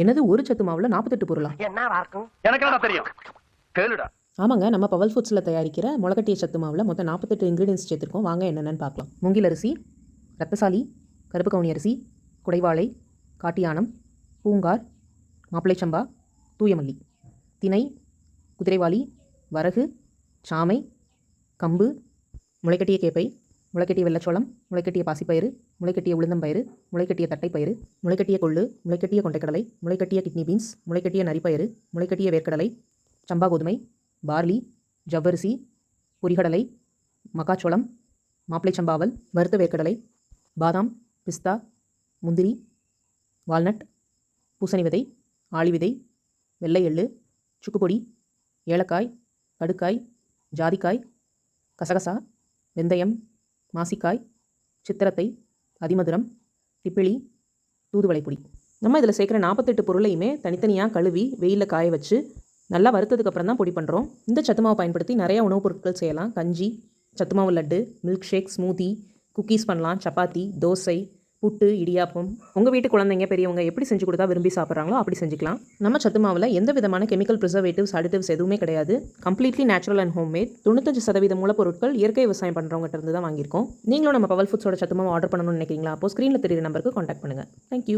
என்னது ஒரு சத்து மாவில் நாற்பத்தெட்டு பொருளா? எனக்கு தெரியும்? கேளுடா. ஆமாங்க நம்ம பவல் ஃபுட்ஸில் தயாரிக்கிற முளைக்கட்டிய சத்து மாவில் மொத்தம் நாற்பத்தெட்டு இன்க்ரீடியன்ஸ் சேர்த்துருக்கோம். வாங்க என்னென்னு பார்க்கலாம். மூங்கில் அரிசி ரத்தசாலி கருப்பு கவுனி அரிசி குடைவாழை காட்டியானம் பூங்கார் மாப்பிளை சம்பா தூயமல்லி. திணை குதிரைவாளி வரகு சாமை கம்பு முளைக்கட்டிய கேப்பை முளைக்கட்டிய வெள்ளச்சோளம் முளைக்கட்டிய பாசிப்பயிறு முளைக்கட்டிய உளுந்தம்பயிறு முளைக்கட்டிய தட்டைப்பயிறு முளைக்கட்டிய கொள்ளு முளைக்கட்டிய கொண்டைக்கடலை முளைக்கட்டிய கிட்னி பீன்ஸ் முளைக்கட்டிய நரிப்பயிறு முளைக்கட்டிய வேர்க்கடலை சம்பா கோதுமை பார்லி ஜவ்வரிசி பொரிகடலை மக்காச்சோளம் மாப்பிளை சம்பாவல் வறுத்த வேர்க்கடலை பாதாம் பிஸ்தா முந்திரி வால்நட் பூசணி விதை ஆளி விதை வெள்ளை எள்ளு சுக்குப்பொடி ஏலக்காய் கடுக்காய் ஜாதிக்காய் கசகசா வெந்தயம் மாசிக்காய் சித்திரத்தை அதிமதுரம் திப்பிலி தூதுவளைப்பொடி. நம்ம இதில் சேர்க்குற நாற்பத்தெட்டு பொருளையுமே தனித்தனியாக கழுவி வெயிலில் காய வச்சு நல்லா வறுத்ததுக்கப்புறம் தான் பொடி பண்ணுறோம் இந்த சத்துமாவை பயன்படுத்தி நிறைய உணவுப் பொருட்கள் செய்யலாம். கஞ்சி சத்து மாவு laddoo milkshake smoothie cookies பண்ணலாம். சப்பாத்தி தோசை புட்டு இடியாப்பம். உங்கள் வீட்டு குழந்தைங்க பெரியவங்க எப்படி செஞ்சு கொடுத்தா விரும்பி சாப்பிட்றாங்களோ அப்படி செஞ்சுக்கலாம். நம்ம சத்து மாவில் எந்த விதமான கெமிக்கல் ப்ரிசர்வேட்டிவ்ஸ் அடிட்டிவ்ஸ் எதுவுமே கிடையாது. கம்ப்ளீட்லி நேச்சுரல் அண்ட் ஹோம்மேட் தொண்ணூத்தஞ்சு சதவீத மூலப்பொருட்கள் இயற்கை விவசாயம் பண்ணுறவங்ககிட்ட இருந்து தான் வாங்கியிருக்கோம். நீங்களும் நம்ம பவல் ஃபுட்ஸோட சத்து மாவு ஆர்டர் பண்ணணும்னு நினைக்கிறீங்களா? அப்போ ஸ்க்ரீனில் தெரியுற நம்பருக்கு காண்டாக்ட் பண்ணுங்கள் தேங்க்யூ